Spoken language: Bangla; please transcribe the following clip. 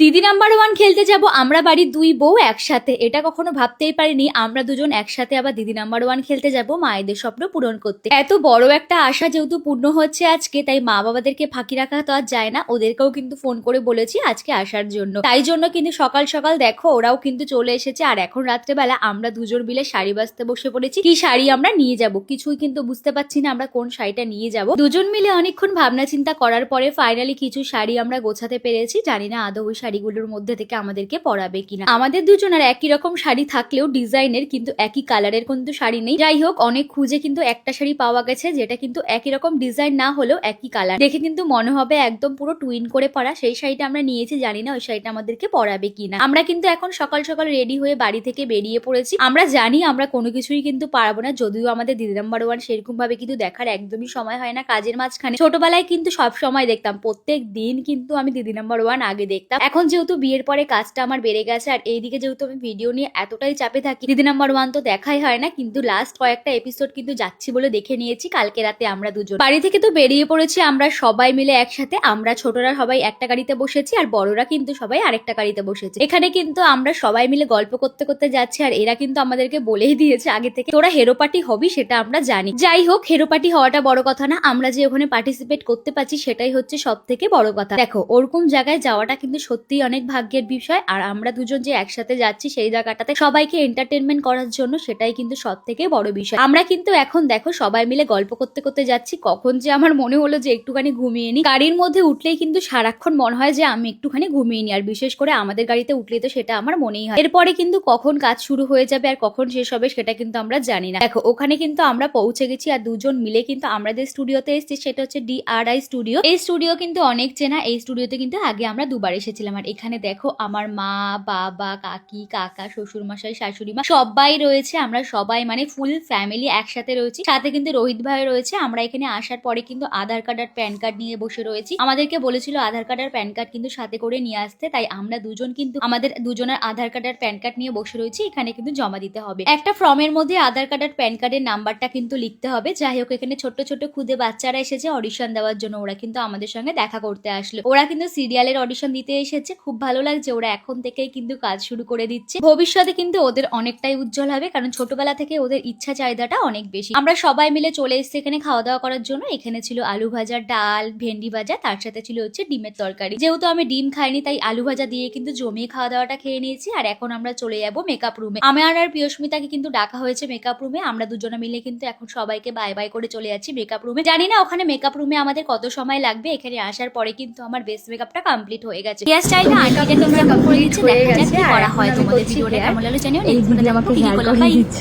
দিদি নাম্বার ওয়ান খেলতে যাব, আমরা বাড়ির দুই বউ একসাথে। এটা কখনো ভাবতেই পারিনি, আমরা দুজন একসাথে আবার দিদি নাম্বার ওয়ান খেলতে যাব, মায়েদের স্বপ্ন পূরণ করতে। এত বড় একটা আশা যেহেতু পূর্ণ হচ্ছে আজকে, তাই মা বাবাদেরকে ফাঁকি রাখা তো আর যায় না, ওদেরকেও কিন্তু ফোন করে বলেছি আজকে আসার জন্য। তাই জন্য কিন্তু সকাল সকাল দেখো, ওরাও কিন্তু চলে এসেছে, আর এখন রাত্রেবেলা আমরা দুজন মিলে শাড়ি বাঁচতে বসে পড়েছি, কি শাড়ি আমরা নিয়ে যাব? কিছুই কিন্তু বুঝতে পারছি না আমরা কোন শাড়িটা নিয়ে যাব। দুজন মিলে অনেকক্ষণ ভাবনা চিন্তা করার পরে ফাইনালি কিছু শাড়ি আমরা গোছাতে পেরেছি, জানি না আদৌ শাড়িগুলোর মধ্যে থেকে আমাদেরকে পরাবে কিনা। আমাদের দুজনের একই রকম শাড়ি থাকলেও ডিজাইনের কিন্তু একই কালারের কিন্তু শাড়ি নেই। যাই হোক, অনেক খুঁজে কিন্তু একটা শাড়ি পাওয়া গেছে যেটা কিন্তু একই রকম ডিজাইন না হলেও একই কালার। দেখে কিন্তু মনে হবে একদম পুরো টুইন করে পরা। সেই শাড়িটা আমরা নিয়েছি, জানি না ওই শাড়িটা আমাদেরকে পরাবে কিনা। আমরা কিন্তু এখন সকাল সকাল রেডি হয়ে বাড়ি থেকে বেরিয়ে পড়েছি। আমরা জানি আমরা কোনো কিছুই কিন্তু পারব না, যদিও আমাদের দিদি নাম্বার ওয়ান সেরকম ভাবে কিন্তু দেখার একদমই সময় হয় না কাজের মাঝখানে। ছোটবেলায় কিন্তু সব সময় দেখতাম, প্রত্যেক দিন কিন্তু আমি দিদি নাম্বার ওয়ান আগে দেখতাম। এখন যেহেতু বিয়ের পরে কাজটা আমার বেড়ে গেছে, আর এইদিকে যেহেতু আমি ভিডিও নিয়ে এতটাই চাপে থাকি, দিদি নাম্বার ওয়ান তো দেখাই হয় না, কিন্তু লাস্ট কয়েকটা এপিসোড কিন্তু যাচ্ছি বলে দেখে নিয়েছি, কালকে রাতে আমরা দুজন। বাড়ি থেকে তো বেরিয়ে পড়েছি আমরা সবাই মিলে একসাথে, আমরা ছোটরা সবাই একটা গাড়িতে বসেছি, আর বড়রা কিন্তু সবাই আরেকটা গাড়িতে বসেছে। এখানে কিন্তু আমরা সবাই মিলে গল্প করতে করতে যাচ্ছি, আর এরা কিন্তু আমাদেরকে বলেই দিয়েছে আগে থেকে, তোরা হেরো পার্টি হবি সেটা আমরা জানি। যাই হোক হেরো পার্টি হওয়াটা বড় কথা না, আমরা যে ওখানে পার্টিসিপেট করতে পারছি সেটাই হচ্ছে সব থেকে বড় কথা। দেখো, ওরকম জায়গায় যাওয়াটা কিন্তু সত্যিই অনেক ভাগ্যের বিষয়। আর আমরা দুজন যে একসাথে যাচ্ছি সেই জায়গাটাতে সবাইকে এন্টারটেনমেন্ট করার জন্য সেটাই কিন্তু সব থেকে বড় বিষয়। আমরা কিন্তু এখন দেখো সবাই মিলে গল্প করতে করতে যাচ্ছি। কখন যে আমার মনে হলো যে একটুখানি ঘুমিয়ে নি গাড়ির মধ্যে উঠলেই কিন্তু সারাক্ষণ মনে হয় যে আমি একটুখানি ঘুমিয়ে নি আর বিশেষ করে আমাদের গাড়িতে উঠলেই তো সেটা আমার মনেই হয়। এরপরে কিন্তু কখন কাজ শুরু হয়ে যাবে আর কখন শেষ হবে সেটা কিন্তু আমরা জানি না। দেখো, ওখানে কিন্তু আমরা পৌঁছে গেছি আর দুজন মিলে কিন্তু আমরা যে স্টুডিওতে এসেছি সেটা হচ্ছে ডিআরআই স্টুডিও এই স্টুডিও কিন্তু অনেক চেনা। এই স্টুডিওতে কিন্তু আগে আমরা দুবার এসেছিলাম। আর এখানে দেখো আমার মা, বাবা, কাকি, কাকা শ্বশুর মশাই শাশুড়ি মা সবাই রয়েছে। আমরা সবাই মানে ফুল ফ্যামিলি একসাথে রয়েছি। সাথে কিন্তু রোহিত ভাই রয়েছে। আমরা এখানে আসার পরে কিন্তু আধার কার্ড আর প্যান কার্ড নিয়ে বসে রয়েছি। আমাদেরকে বলেছিল আধার কার্ড আর প্যান কার্ড কিন্তু সাথে করে নিয়ে আসতে। তাই আমরা দুজন কিন্তু আমাদের দুজনের আধার কার্ড আর প্যান কার্ড নিয়ে বসে রয়েছি। এখানে কিন্তু জমা দিতে হবে। একটা ফর্মের মধ্যে আধার কার্ড আর প্যান কার্ডের নাম্বারটা কিন্তু লিখতে হবে। যাই হোক, এখানে ছোট্ট ছোট্ট খুদে বাচ্চারা এসেছে। অডিশন দেওয়ার জন্য ওরা কিন্তু আমাদের সঙ্গে দেখা করতে আসলো। ওরা কিন্তু সিরিয়ালের অডিশন দিতে এসেছে। খুব ভালো লাগছে। ওরা এখন থেকেই কিন্তু কাজ শুরু করে দিচ্ছে। ভবিষ্যতে কিন্তু ওদের অনেকটাই উজ্জ্বল হবে, কারণ ছোটবেলা থেকে ওদের ইচ্ছা চাহিদাটা অনেক বেশি। আমরা সবাই মিলে চলে এসেছি এখানে খাওয়া দাওয়া করার জন্য। এখানে ছিল আলু ভাজা, ডাল, ভেন্ডি ভাজা, তার সাথে ছিল হচ্ছে ডিমের তরকারি। যেহেতু আমি ডিম খাইনি, তাই আলু ভাজা দিয়ে কিন্তু জমিয়ে খাওয়া দাওয়াটা খেয়ে নিয়েছি। আর এখন আমরা চলে যাব মেকআপ রুমে আমার আর প্রিয়স্মিতাকে কিন্তু ডাকা হয়েছে মেকআপ রুমে আমরা দুজনে মিলে কিন্তু এখন সবাইকে বাই বাই করে চলে যাচ্ছি মেকআপ রুমে জানি না ওখানে মেকআপ রুমে আমাদের কত সময় লাগবে। এখানে আসার পরে কিন্তু আমার বেস্ট মেকআপটা কমপ্লিট হয়ে গেছে। হেয়ার না আন্টিকে তোমরা করে দিচ্ছে দেখা যাক কি করা হয় তোমাদের ভিডিওটা কেমন লাগল জানিও এইদিকে আমাকে হেয়ার করে দিচ্ছে।